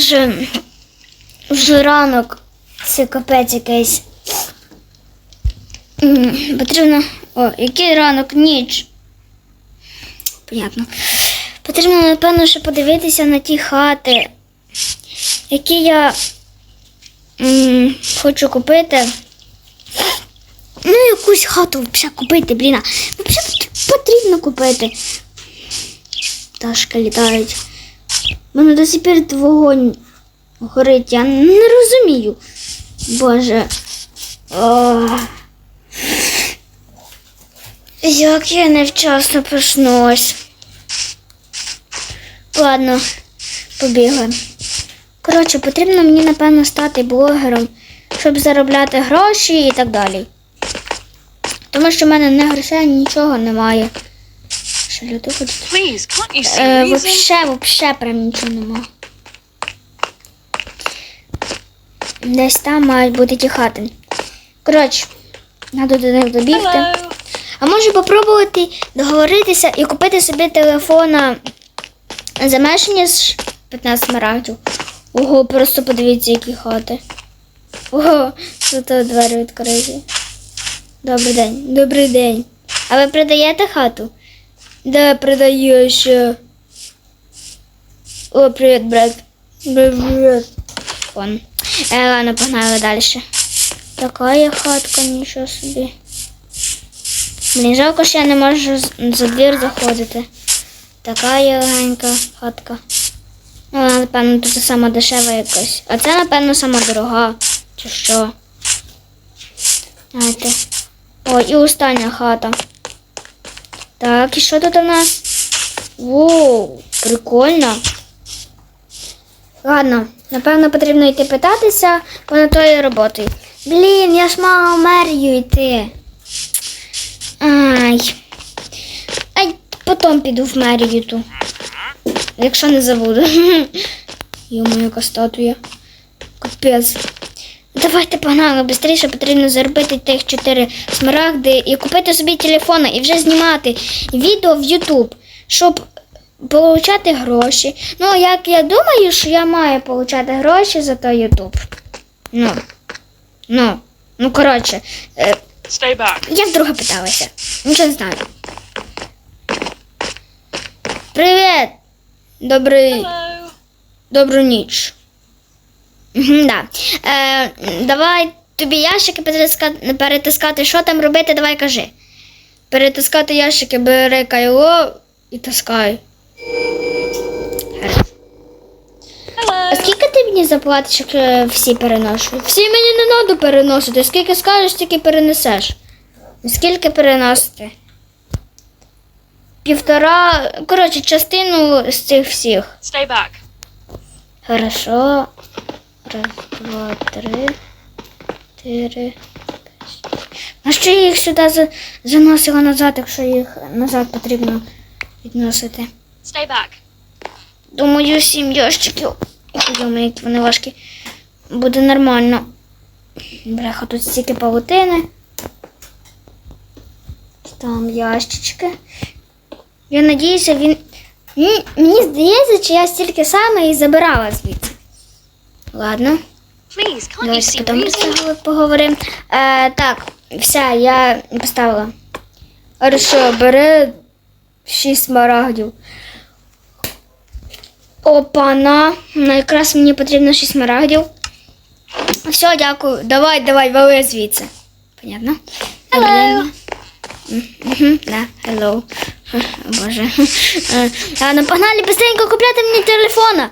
Вже, вже ранок, це капець якийсь. Потрібно. О, який ранок, ніч. Понятно. Потрібно, напевно, ще подивитися на ті хати, які я м, хочу купити. Ну, якусь хату взагалі купити, блін. а, Взагалі потрібно купити. Пташки літають. Мене до сих пір вогонь горить. Я не розумію. Боже. Ох. Як я невчасно проснусь. Ладно, побігли. Коротше, потрібно мені, напевно, стати блогером, щоб заробляти гроші і так далі. Тому що в мене не грошей, нічого немає. Can't you see Е, вообще, вообще прям нічого нема. Десь там мають бути ті хати. Коротше, треба до них добігти. Hello. А може попробувати договоритися і купити собі телефона за менше з 15 смарагдів. Ого, просто подивіться, які хати. Ого, тут двері відкриті. Добрий день. Добрий день. А ви продаєте хату? Да, продаю ще. О, привіт, брат. Привіт. Вон. Е, ладно, погнали далі. Така є хатка, нічого собі. Блін, жалко, що я не можу за двір заходити. Така є легенька хатка. Ну, вона, напевно, тут сама дешева якась. А це, напевно, сама дорога. Чи що? Знаєте. О, і остання хата. Так, і що тут у нас? Воу, прикольно. Ладно, напевно, потрібно йти питатися понад тою роботою. Блін, я ж мала в мерію йти. Ай. Ай, потім піду в мерію ту. Якщо не забуду. Йому яка статуя. Капець. Давайте погнали, швидше потрібно заробити тих 4 смарагди і купити собі телефон і вже знімати відео в YouTube, щоб получати гроші. Ну, як я думаю, що я маю получати гроші за той YouTube. Ну, ну, ну, коротше, е, Stay back. я вдруге питалася. Нічого не знаю. Привіт! Добрий, Hello. добру ніч. Да. Е, давай тобі ящики перетискати, перетискати. Що там робити, давай кажи. Перетискати ящики, бери кайло і таскай. А скільки ти мені заплатиш, як е, всі переношу? Всі мені не треба переносити. Скільки скажеш, стільки перенесеш. Скільки переносити? Півтора. Коротше, частину з цих всіх. Stay back. Хорошо. Раз, два, три, чотири. п'ять. А я їх сюди заносила назад, якщо їх назад потрібно відносити? Stay back. Думаю, сім ящиків. Думаю, які вони важкі. Буде нормально. Бляха, тут стільки павутини. Там ящички. Я надіюся, він. Мені здається, чи я стільки саме і забирала звідси. Ладно, давайте потім поговоримо. Е, так, все, я поставила. Хорошо, бери шість смарагдів. Опана. Ну, якраз мені потрібно 6 смарагдів. Все, дякую. Давай, давай, вали звідси. Понятно? Hello. Угу, да, hello. Боже. Е, Ладно, погнали быстренько купляти мені телефона.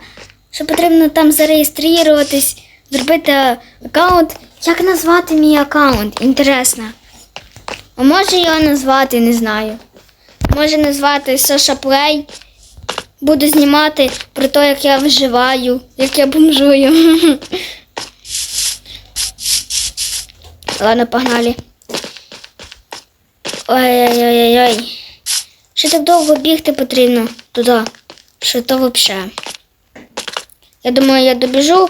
Що потрібно там зареєструватись, зробити аккаунт. Як назвати мій аккаунт? Інтересно. А може його назвати, не знаю. Може назвати Саша Плей. Буду знімати про те, як я виживаю, як я бомжую. Ладно, погнали. Ой-ой-ой-ой. Що так довго бігти потрібно туди? Що то взагалі? Я думаю, я добіжу,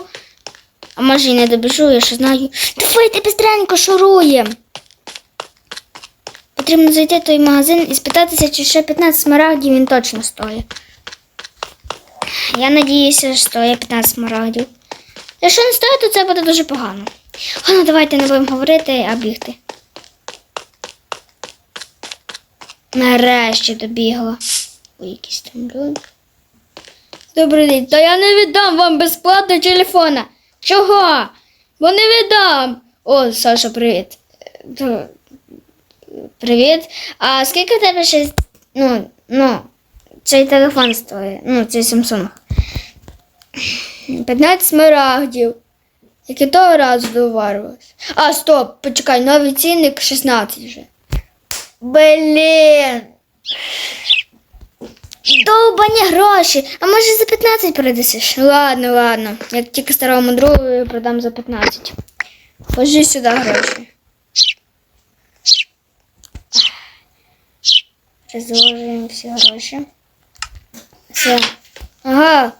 а може і не добіжу, я ще знаю. Давайте быстренько шуруємо. Потрібно зайти в той магазин і спитатися, чи ще 15 смарагдів він точно стоїть. Я надіюся, що стоїть 15 смарагдів. Якщо не стоїть, то це буде дуже погано. Ладно, давайте не будемо говорити, а бігти. Нарешті добігла. Ой, якісь там люди. Добрий день. Та я не віддам вам безплатно телефона. Чого? Бо не віддам. О, Саша, привіт. Е, Привіт. А скільки тебе ще. Ну, ну, цей телефон стоїть? Ну, цей Samsung. 15 смарагдів. Які того разу доварилось. А, стоп, почекай, новий цінник 16 вже. Блін. Довбані гроші. А може за 15 передасиш? Ладно, ладно. Як тільки старому другу продам за 15. Ложи сюди гроші. Розложуємо всі гроші. Все. Ага.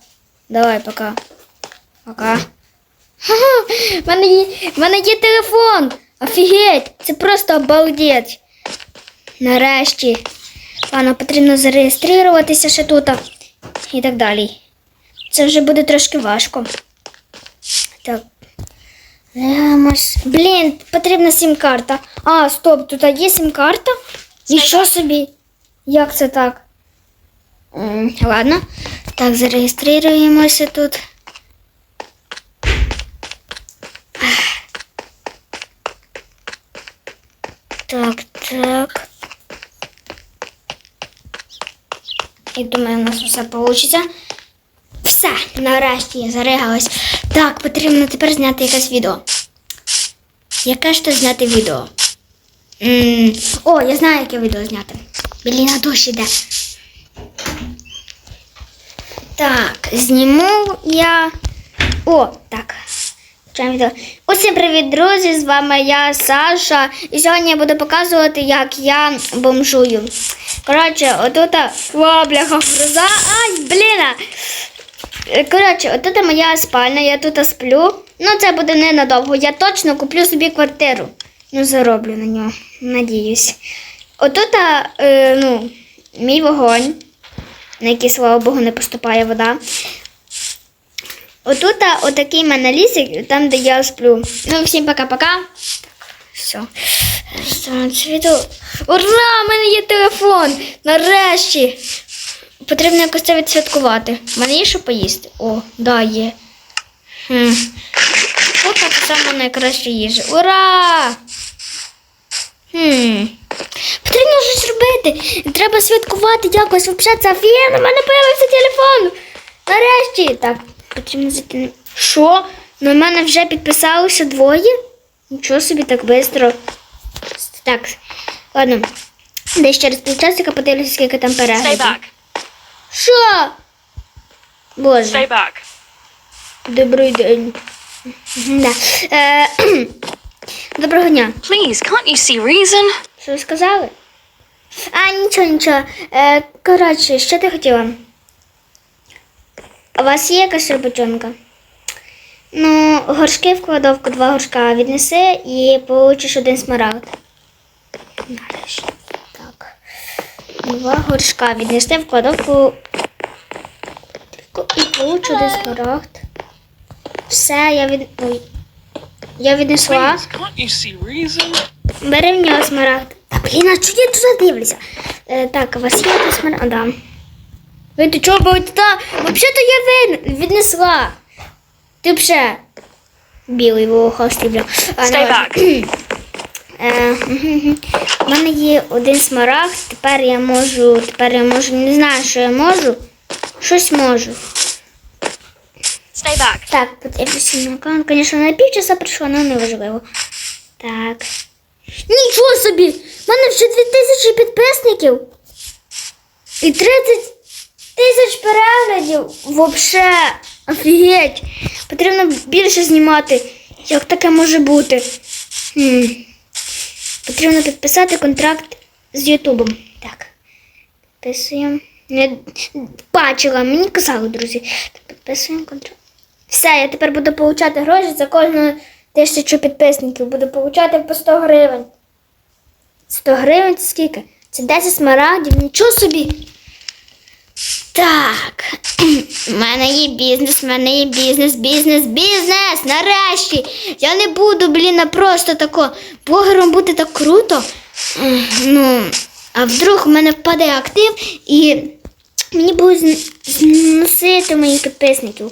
Давай, пока. Пока. Ха-ха, в мене є, в мене є телефон. Офігеть, це просто обалдеть. Нарешті. Ладно, потрібно зареєструватися ще тут. І так далі. Це вже буде трошки важко. Так. Дивимось. Блін, потрібна сім-карта. А, стоп, тут є сім-карта? Нічого собі. Як це так? Ладно. Так, зареєструємося тут. Так, так. І думаю, у нас все вийде. Все, нарешті я зарегалась. Так, потрібно тепер зняти якесь відео. Яке ж то зняти відео? м О, я знаю, яке відео зняти. Біліна дощ іде. Так, зніму я. О, так. Усім привіт, друзі! З вами я, Саша. І сьогодні я буду показувати, як я бомжую. Коротше, отут. О, бляха, гроза. Ай, блін! Е, Коротше, отут моя спальня, я тут сплю. Ну, це буде ненадовго. Я точно куплю собі квартиру. Ну, зароблю на нього, надіюсь. Отут, е, ну, мій вогонь, на який, слава Богу, не поступає вода. Отут отакий в мене лісик, там, де я сплю. Ну, всім пока-пока. Все. Відео. Ура! У мене є телефон! Нарешті! Потрібно якось це відсвяткувати. У мене є що поїсти. О, да, є. Хм. От так само найкраща їжа. Ура! Хм. Потрібно щось робити. Треба святкувати якось. Взагалі, це офігенно. У мене появився телефон. Нарешті. Так, потрібно зайти. Що? На мене вже підписалося двоє? Нічого собі так швидко. Так, ладно. Десь через півчасика подивлюся, скільки там Stay переглядів. back. Що? Боже. Stay back. Добрий день. Да. Е, Доброго дня. Please, can't you see reason? Що ви сказали? А, нічого, нічого. Е, коротше, що ти хотіла? У вас є якась роботенка? Ну, горшки в кладовку, два горшка віднеси і получиш один смарагд. Так. Два горшка віднести в кладовку і получу один смарагд. Все, я від. Ой. Я віднесла. Бери в нього смарагд. Та блін, а чого я туди дивлюся? Е, так, у вас є смарагд? А, да. Ви ти чого туди? Взагалі-то я вин... віднесла. Ти вже білий волохастий, бля. Stay back. У мене є один смарагд, тепер я можу, тепер я можу, не знаю, що я можу. Щось можу. Stay back. Так, на екран. Звісно, на півчаса прийшло, але неважливо. Так. Нічого собі! У мене вже 2000 підписників. І 30 тисяч переглядів. Вообще, офігеть. Потрібно більше знімати. Як таке може бути? Хм. Потрібно підписати контракт з Ютубом. Так. Підписуємо. Не бачила, мені казали, друзі. Підписуємо контракт. Все, я тепер буду получати гроші за кожну тисячу підписників. Буду получати по 100 гривень. 100 гривень це скільки? Це 10 смарагдів, нічого собі. Так, в мене є бізнес, в мене є бізнес, бізнес, бізнес. Нарешті. Я не буду, блін, просто тако блогером бути так круто. Ну, а вдруг у мене впаде актив і мені будуть зносити моїх підписників.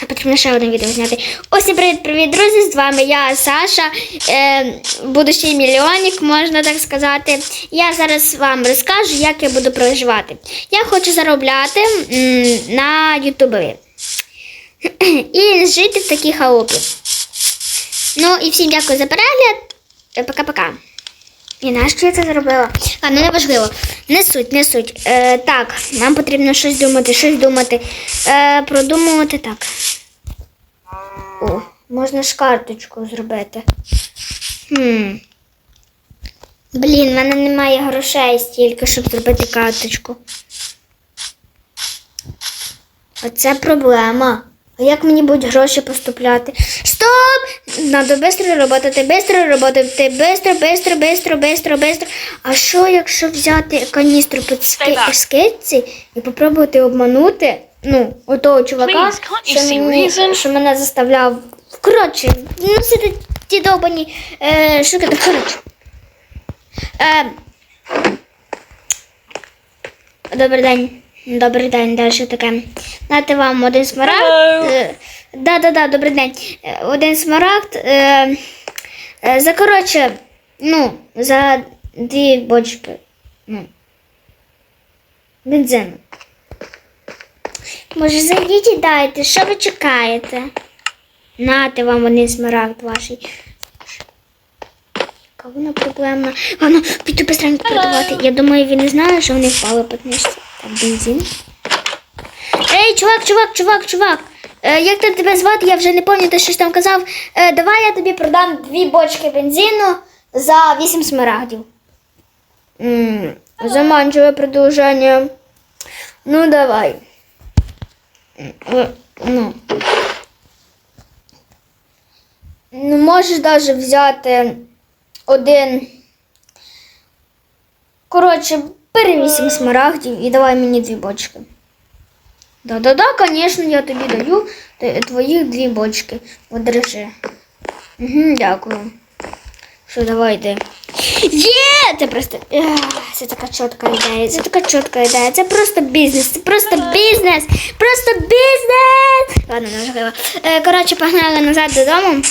Нам потрібно ще одне відео зняти. Ось і привіт, привіт, друзі! З вами я, Саша, е, будущий мільйонник, можна так сказати. Я зараз вам розкажу, як я буду проживати. Я хочу заробляти м, на Ютубові і жити в такій халупі. Ну і всім дякую за перегляд. Е, Пока-пока. І нащо я це зробила? А, ну не важливо. Не суть, не суть. Е, так, нам потрібно щось думати, щось думати. Е, продумувати так. О, можна ж карточку зробити. Хм. Блін, в мене немає грошей стільки, щоб зробити карточку. Оце проблема. А як мені будуть гроші поступляти? Стоп! Надо швидко працювати, швидко працювати, бистро, бистро, бистро, бистро, бистро. А що, якщо взяти каністру під ски... Скидці і попробувати обманути? Ну, отого чувака, що, мені, що мене заставляв. Коротше, носити ті довбані е, штуки. Так, Коротше. Е, Добрий день. Добрий день, далі таке. Дати вам один смарагд. Е, Да, да, да, добрий день. Е, Один смарагд. Е, е, за коротше, ну, за дві бочки. Ну, бензину. Може, зайдіть і дайте, що ви чекаєте? Нате вам один смарагд ваший. Яка вона проблемна. Ладно, піду быстренько продавати. Я думаю, він не знає, що вони впали по книжці. Так, бензин. Ей, чувак, чувак, чувак, чувак. Е, як там тебе звати? Я вже не пам'ятаю, ти щось там казав. Е, давай я тобі продам дві бочки бензину за 8 смарагдів. заманчиве предложення. Ну, давай. Е, Ну. Ну, можеш навіть взяти один. Коротше, бери вісім смарагдів і давай мені дві бочки. Да-да-да, звісно, я тобі даю твоїх дві бочки. От держи. Угу, дякую. Що, давай йди. Є! Це просто. Це така чітка ідея. Це така чітка ідея. Це просто бізнес. Це просто бізнес. Просто бізнес. Ладно, не важливо. Е, коротше, погнали назад додому.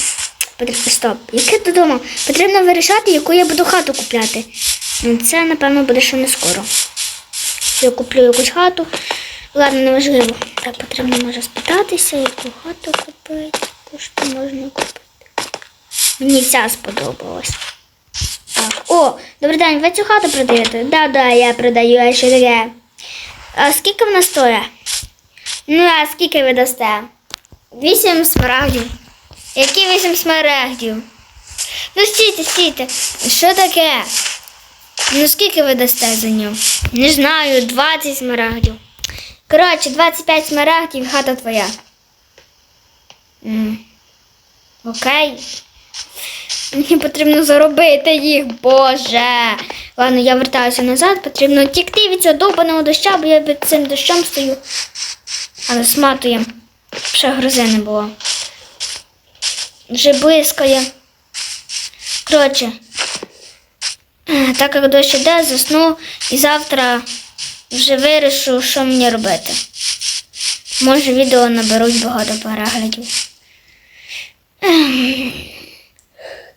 Стоп. Яке додому? Потрібно вирішати, яку я буду хату купляти. Ну, Це, напевно, буде ще не скоро. Я куплю якусь хату. Ладно, не важливо. Так, потрібно може спитатися, яку хату купити. Яку то можна купити. Мені ця сподобалась. О, добрий день, ви цю хату продаєте? Да, да, я продаю, а що таке? А скільки вона стоїть? Ну, а скільки ви дасте? Вісім смарагдів. Які вісім смарагдів? Ну стійте, стійте. Що таке? Ну скільки ви дасте за нього? Не знаю, 20 смарагдів. Коротше, 25 смарагдів, і хата твоя. Окей. Мені потрібно заробити їх, боже. Ладно, я вертаюся назад, потрібно тікти від цього довбаного доща, бо я під цим дощом стою. Але сматує. Ще грози не було. Вже блискає. Коротше, так як дощ іде, засну і завтра вже вирішу, що мені робити. Може, відео наберуть багато переглядів.